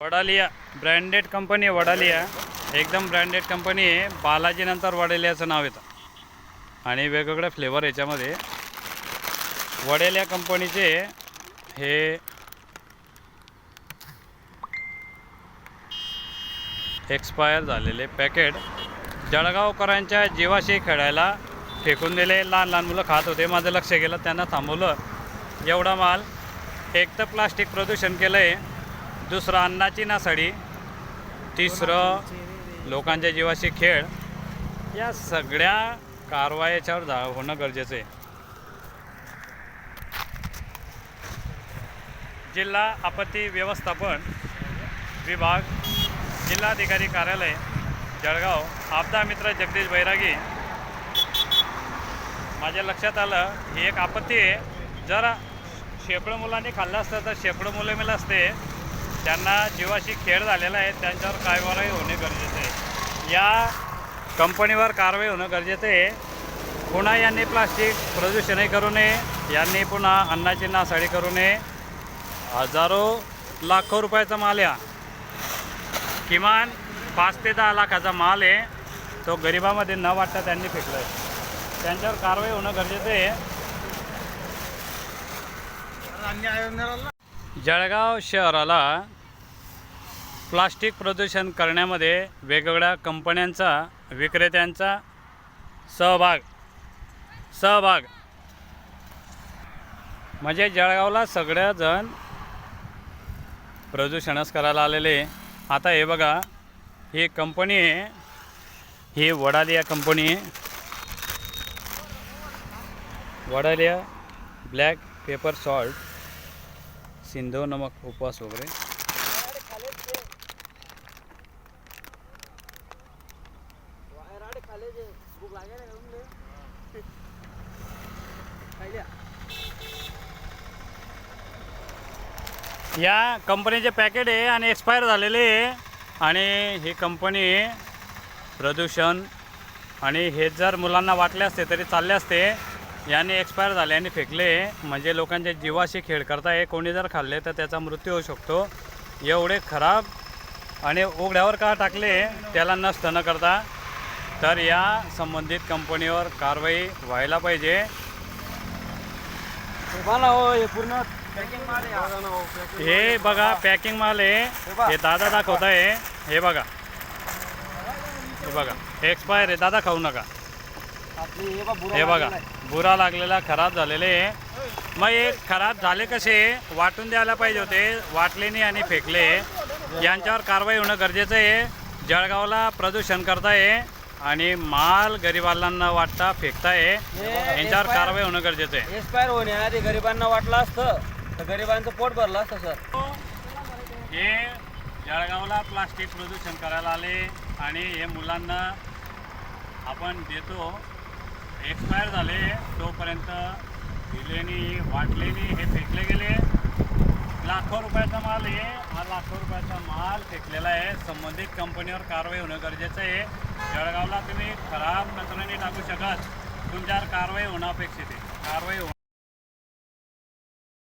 वडालिया branded company आहे वडालिया. एकदम branded company आहे. बालाजीनंतर वडालियाचं नाव येतं. आणि वेगवेगळे फ्लेवर याच्यामध्ये. वडेलिया कंपनीचे हे एक्सपायर झालेले पॅकेट जळगावकरांच्या जीवाशी खेळायला फेकून दिले. लहान लहान मुलं खात होते. माझं लक्ष गेलं. त्यांना थांबवलं. एवढा माल एक तर प्लास्टिक प्रदूषण केलं आहे दुसरं अन्नाची नासाडी तिसरं लोकांच्या जीवाशी खेळ या सगळ्या कारवायाच्यावर जा होणं गरजेचं आहे. जिल्हा आपत्ती व्यवस्थापन विभाग जिल्हाधिकारी कार्यालय जळगाव. आपदा मित्र जगदीश बैरागी. माझ्या लक्षात आलं ही एक आपत्ती आहे. जर शेकडो मुलांनी खाल्लं असतं तर शेकडो मुलं मिळत असते. त्यांना जीवाशी खेळ झालेला आहे त्यांच्यावर कारवाई होणे गरजेचं आहे. या कंपनीवर कारवाई होणं गरजेचं आहे. पुन्हा यांनी प्लास्टिक प्रदूषणही करू नये. यांनी पुन्हा अन्नाची नासाडी करू नये. हजारो लाखो रुपयाचा माल या. किमान पाच ते दहा लाखाचा माल आहे. तो गरिबामध्ये न वाटता त्यांनी फेकला आहे त्यांच्यावर कारवाई होणं गरजेचं आहे. जळगाव शहराला प्लास्टिक प्रदूषण करण्यामध्ये वेगवेगळ्या कंपन्यांचा विक्रेत्यांचा सहभाग सहभाग. म्हणजे जळगावला सगळ्याजण प्रदूषणच करायला आलेले. आता हे बघा ही कंपनी आहे. ही वडालिया कंपनी आहे. Vadaliya black pepper salt. Sindhu नमक उपवास वगैरे. या कंपनीचे पॅकेट आहे आणि एक्सपायर झालेले आहे. आणि ही कंपनी प्रदूषण आणि हे जर मुलांना वाटले असते तरी चालले असते. यांनी एक्सपायर झाले आणि फेकले. म्हणजे लोकांच्या जीवाशी खेळ करताय कोणी जर खाल्ले तर त्याचा मृत्यू होऊ शकतो. एवढे खराब आणि उघड्यावर का टाकले त्याला नष्ट न करता तर या संबंधित कंपनीवर कारवाई व्हायला पाहिजे. हो हे पूर्ण. पॅकिंग माल आहे हा. हो, हे बघा पॅकिंग माल आहे. हे दादा दाखवत आहे हे बघा. हे बघा. एक्सपायर आहे. दादा खाऊ नका. हे बघ बुरा बघा लागलेला खराब झालेले आहे. मग हे खराब झाले कसे? वाटून द्यायला पाहिजे होते. वाटले नाही आणि फेकले. यांच्यावर कारवाई होणं गरजेचं आहे. जळगावला प्रदूषण करताय आणि माल गरिबांना वाटता फेकताय. यांच्यावर कारवाई होणं गरजेचं आहे. एक्सपायर होण्याआधी गरिबांना वाटलं असतं तर गरिबांचं पोट भरलं असतं सर. हे जळगावला प्लास्टिक प्रदूषण करायला आले आणि हे मुलांना आपण देतो. एक्सपायर झाले तोपर्यंत दिलेनी वाटलेनी हे फेकले गेले. लाखो रुपयाचा माल आहे. हा लाखो रुपयाचा माल फेकलेला आहे. संबंधित कंपनीवर कारवाई होणं गरजेचं आहे. जळगावला तुम्ही खराब कचरा टाकू शकत. तुमच्यावर कारवाई होणं अपेक्षित आहे. कारवाई